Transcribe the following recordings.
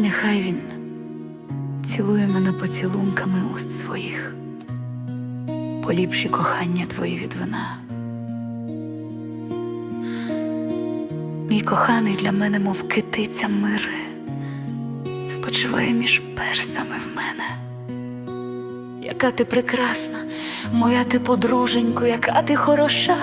Нехай він цілує мене поцілунками уст своїх, поліпші кохання твої від вина. Мій коханий для мене, мов китиця мири, спочиває між персами в мене. Яка ти прекрасна, моя ти подруженько, яка ти хороша.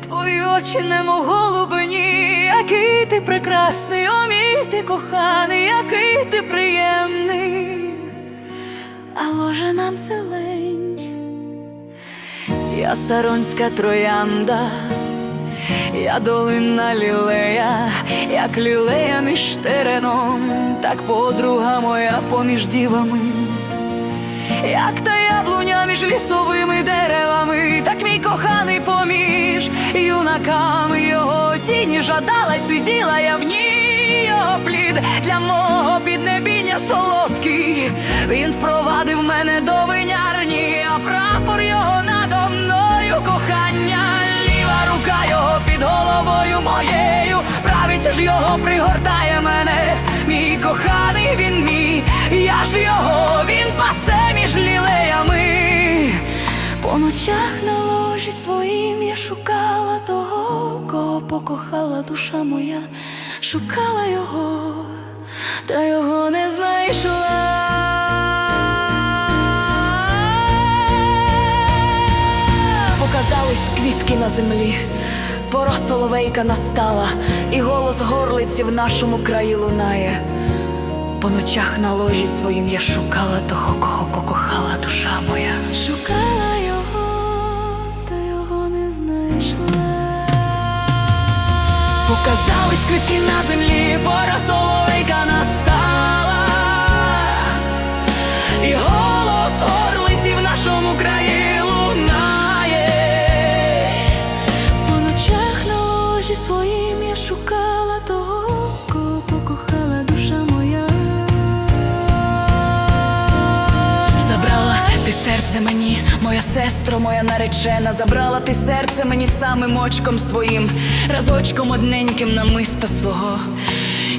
Твої очі немов голубині, який ти прекрасний, о мій ти коханий, який ти приємний, а ложе нам зелень, я саронська троянда, я долина лілея, як лілея між тереном, так подруга моя поміж дівами. Як та яблуня між лісовими деревами, так мій коханий поміж юнаками. Його жадала, сиділа я в ній плід для мого піднебіння солодкий. Він впровадив мене до винярні, а прапор його надо мною кохання. Ліва рука його під головою моєю, правиця ж його пригортає мене. Мій коханий він мій, я ж його, він пасе між лілеями. По ночах на ложі своїм я шукала того, кого покохала душа моя, шукала його, та його не знайшла. Показались квітки на землі, пора соловейка настала, і голос горлиці в нашому краї лунає. По ночах на ложі своїм я шукала того, кого покохала душа моя. Шукала його, та його не знайшла. Показались квітки серце мені, моя сестро, моя наречена, забрала ти серце мені самим очком своїм, разочком одненьким намиста свого.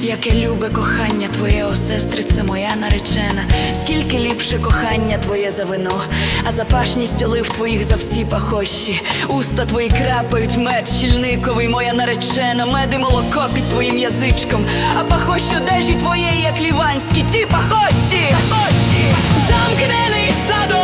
Яке любе кохання твоє, о сестрице, моя наречена, скільки ліпше кохання твоє за вино, а запашність олив твоїх за всі пахощі. Уста твої крапають мед щільниковий, моя наречена, мед і молоко під твоїм язичком, а пахощі одежі твоєї, як ліванські, ті пахощі. Замкнений садок,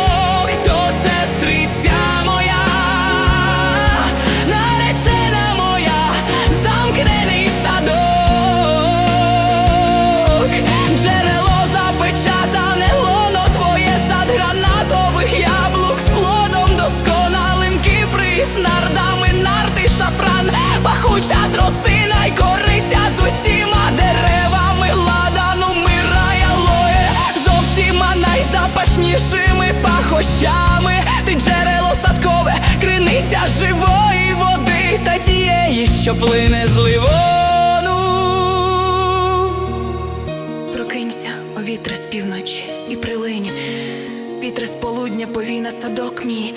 пахощами, ти джерело садкове, криниця живої води та тієї, що плине з ливону. Прокинься, о вітре з півночі і прилинь, вітре з полудня повій садок мій,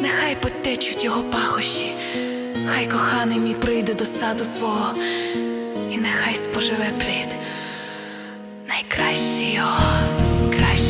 нехай потечуть його пахощі, хай коханий мій прийде до саду свого, і нехай споживе плід, найкращий його, кращий